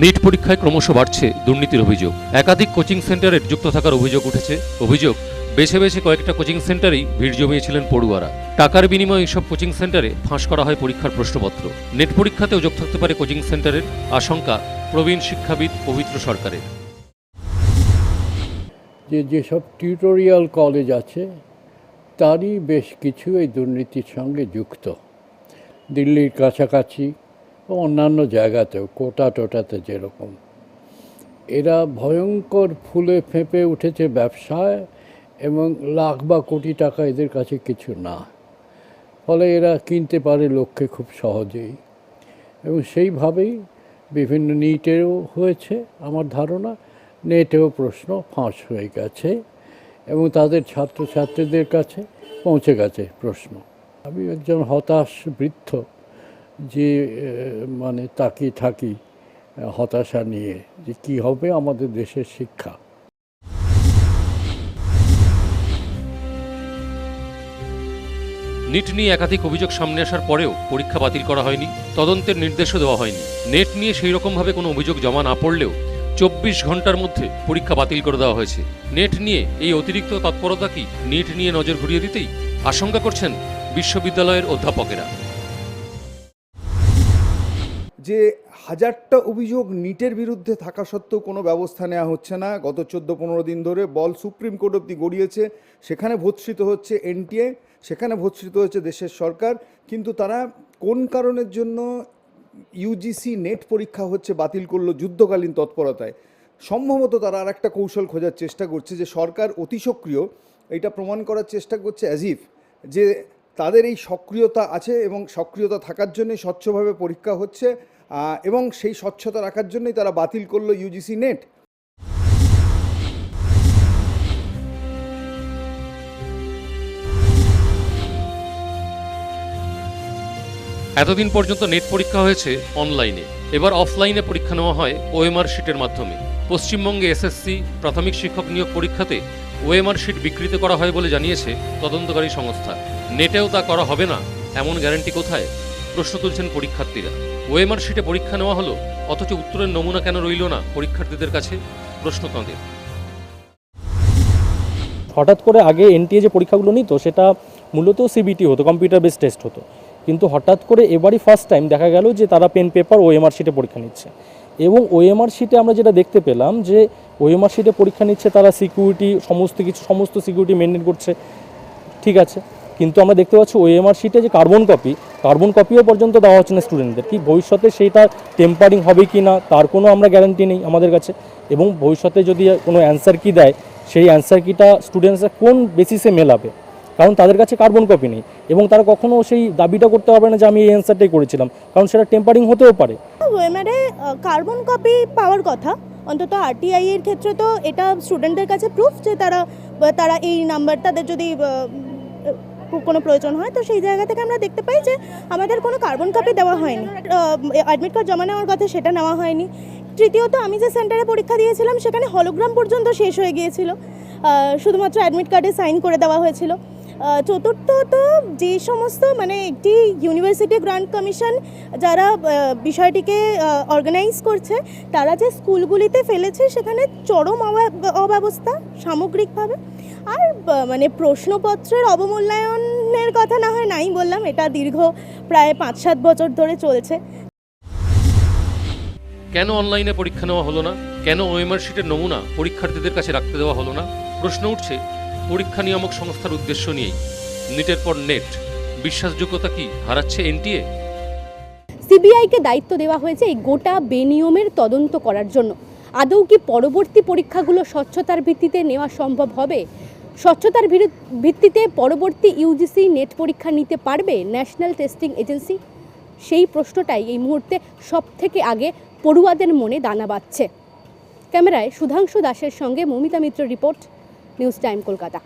NEET পরীক্ষায় ক্রমশ বাড়ছে দুর্নীতির অভিযোগ। একাধিক কোচিং সেন্টারে যুক্ত থাকার অভিযোগ উঠেছে। অভিযোগ, বেছে বেছে কয়েকটা কোচিং সেন্টারেই ভিড় জমিয়েছিলেন পড়ুয়ারা। টাকার বিনিময়ে এইসব কোচিং সেন্টারে ফাঁস করা হয় পরীক্ষার প্রশ্নপত্র। নেট পরীক্ষাতেও যোগ থাকতে পারে কোচিং সেন্টারের আশঙ্কা প্রবীণ শিক্ষাবিদ পবিত্র সরকারের। যে যেসব টিউটোরিয়াল কলেজ আছে, তারই বেশ কিছু এই দুর্নীতির সঙ্গে যুক্ত। দিল্লির কাছাকাছি অন্যান্য জায়গাতেও, কোটা টোটাতে যেরকম। এরা ভয়ঙ্কর ফুলে ফেঁপে উঠেছে ব্যবসায় এবং লাখ বা কোটি টাকা এদের কাছে কিছু না। ফলে এরা কিনতে পারে লক্ষ্যে খুব সহজেই। এবং সেইভাবেই বিভিন্ন নিটেও হয়েছে আমার ধারণা, নেটেও প্রশ্ন ফাঁস হয়ে গেছে এবং তাদের ছাত্রছাত্রীদের কাছে পৌঁছে গেছে প্রশ্ন। আমি একজন হতাশ বৃদ্ধ যে মানে তাকিয়ে থাকি হতাশা নিয়ে, যে কি হবে আমাদের দেশের শিক্ষা। নিট নিয়ে একাধিক অভিযোগ সামনে আসার পরেও পরীক্ষা বাতিল করা হয়নি, তদন্তের নির্দেশও দেওয়া হয়নি। নেট নিয়ে সেই রকমভাবে কোনো অভিযোগ জমা না পড়লেও চব্বিশ ঘণ্টার মধ্যে পরীক্ষা বাতিল করে দেওয়া হয়েছে। নেট নিয়ে এই অতিরিক্ত তৎপরতা কি? নিট নিয়ে নজর ঘুরিয়ে দিতেই আশঙ্কা করছেন বিশ্ববিদ্যালয়ের অধ্যাপকেরা। যে হাজারটা অভিযোগ নিটের বিরুদ্ধে থাকা সত্ত্বেও কোনো ব্যবস্থা নেওয়া হচ্ছে না। গত চোদ্দ পনেরো দিন ধরে বল সুপ্রিম কোর্ট অব্দি গড়িয়েছে। সেখানে ভৎসিত হচ্ছে এনটিএ, সেখানে ভৎসিত হচ্ছে দেশের সরকার। কিন্তু তারা কোন কারণের জন্য ইউজিসি নেট পরীক্ষা হচ্ছে বাতিল করল যুদ্ধকালীন তৎপরতায়? সম্ভবত তারা আর একটা কৌশল খোঁজার চেষ্টা করছে যে সরকার অতি সক্রিয়, এটা প্রমাণ করার চেষ্টা করছে অ্যাজিফ, যে তাদের এই সক্রিয়তা আছে এবং সক্রিয়তা থাকার জন্যই স্বচ্ছভাবে পরীক্ষা হচ্ছে এবং সেই স্বচ্ছতা রাখার জন্যই তারা বাতিল করল ইউজিসি নেট এতদিন পর্যন্ত নেট পরীক্ষা হয়েছে অনলাইনে এবার অফলাইনে পরীক্ষা নেওয়া হয় ওএমআর শিটের মাধ্যমে। পশ্চিমবঙ্গে এসএসসি প্রাথমিক শিক্ষক নিয়োগ পরীক্ষাতে ওএমআর শিট বিকৃত করা হয় বলে জানিয়েছে তদন্তকারী সংস্থা। নেটেও তা করা হবে না, এমন গ্যারান্টি কোথায়? প্রশ্ন তুলছেন পরীক্ষার্থীরা। ওএমআর শিটে পরীক্ষা নেওয়া হলো, অথচ উত্তরের নমুনা কেন রইল না পরীক্ষার্থীদের কাছে? প্রশ্ন তাঁদের হঠাৎ করে আগে এনটিএ যে পরীক্ষাগুলো নিত, সেটা মূলত সিবিটি হতো কম্পিউটার বেস টেস্ট হতো। কিন্তু হঠাৎ করে এবারই ফার্স্ট টাইম দেখা গেল যে তারা পেন পেপার ও এমআর শিটে পরীক্ষা নিচ্ছে। এবং ওএমআর শিটে আমরা যেটা দেখতে পেলাম যে ওএমআর শিটে পরীক্ষা নিচ্ছে তারা সিকিউরিটি সমস্ত কিছু, সমস্ত সিকিউরিটি মেনটেন করছে। ঠিক আছে? কিন্তু আমরা দেখতে পাচ্ছি ওএমআর শিটে যে কার্বন কপি কার্বন কপিও পর্যন্ত দেওয়া হচ্ছে না স্টুডেন্টদের কি ভবিষ্যতে সেইটা টেম্পারিং হবে কি না, তার কোনো আমরা গ্যারান্টি নেই আমাদের কাছে। এবং ভবিষ্যতে যদি কোনো অ্যান্সার কি দেয়, সেই অ্যান্সার কিটা স্টুডেন্টসরা কোন বেসিসে মেলাবে? কারণ তাদের কাছে কার্বন কপি নেই। এবং তারা কখনও সেই দাবিটা করতে পারবে না যে আমি এই অ্যান্সারটাই করেছিলাম। কারণ সেটা টেম্পারিং হতেও পারে। ওয়েমারে কার্বন কপি পাওয়ার কথা। অন্তত আরটিআই এর ক্ষেত্রে তো এটা স্টুডেন্টদের কাছে প্রুফ যে তারা তারা এই নাম্বার তাদের যদি কোনো প্রয়োজন হয়, তো সেই জায়গা থেকে আমরা দেখতে পাই যে আমাদের কোনো কার্বন কপি দেওয়া হয়নি। অ্যাডমিট কার্ড জমা নেওয়ার কথা সেটা নেওয়া হয়নি। তৃতীয়ত, আমি যে সেন্টারে পরীক্ষা দিয়েছিলাম, সেখানে হলোগ্রাম পর্যন্ত শেষ হয়ে গিয়েছিল। শুধুমাত্র অ্যাডমিট কার্ডে সাইন করে দেওয়া হয়েছিল। চতুর্থত যে সমস্ত মানে একটি ইউনিভার্সিটি গ্রান্ট কমিশন যারা বিষয়টিকে অর্গানাইজ করছে, তারা যে স্কুলগুলিতে ফেলেছে, সেখানে চরম অবা- অব্যবস্থা সামগ্রিকভাবে। আর মানে প্রশ্নপত্রের অবমূল্যায়নের কথা না হয় নাই বললাম, এটা দীর্ঘ প্রায় পাঁচ সাত বছর ধরে চলছে। কেন অনলাইনে পরীক্ষা নেওয়া হলো না? কেন ওএমআর শিটের নমুনা পরীক্ষার্থীদের কাছে রাখতে দেওয়া হলো না? প্রশ্ন উঠছে পরীক্ষা নিয়ামক সংস্থার উদ্দেশ্য নিয়েই। নিটের পর নেট। বিশ্বাসযোগ্যতা কি হারাচ্ছে এনটিএ? সিবিআইকে দায়িত্ব দেওয়া হয়েছে এই গোটা বেনিয়মের তদন্ত করার জন্য। আদৌ কি পরবর্তী পরীক্ষাগুলো স্বচ্ছতার ভিত্তিতে নেওয়া সম্ভব হবে? স্বচ্ছতার ভিত্তিতে পরবর্তী ইউজিসি নেট পরীক্ষা নিতে পারবে ন্যাশনাল টেস্টিং এজেন্সি? সেই প্রশ্নটাই এই মুহূর্তে সব থেকে আগে পড়ুয়াদের মনে দানা বাঁধছে। ক্যামেরায় সুধাংশু দাসের সঙ্গে Mamita Mitra report. News time Kolkata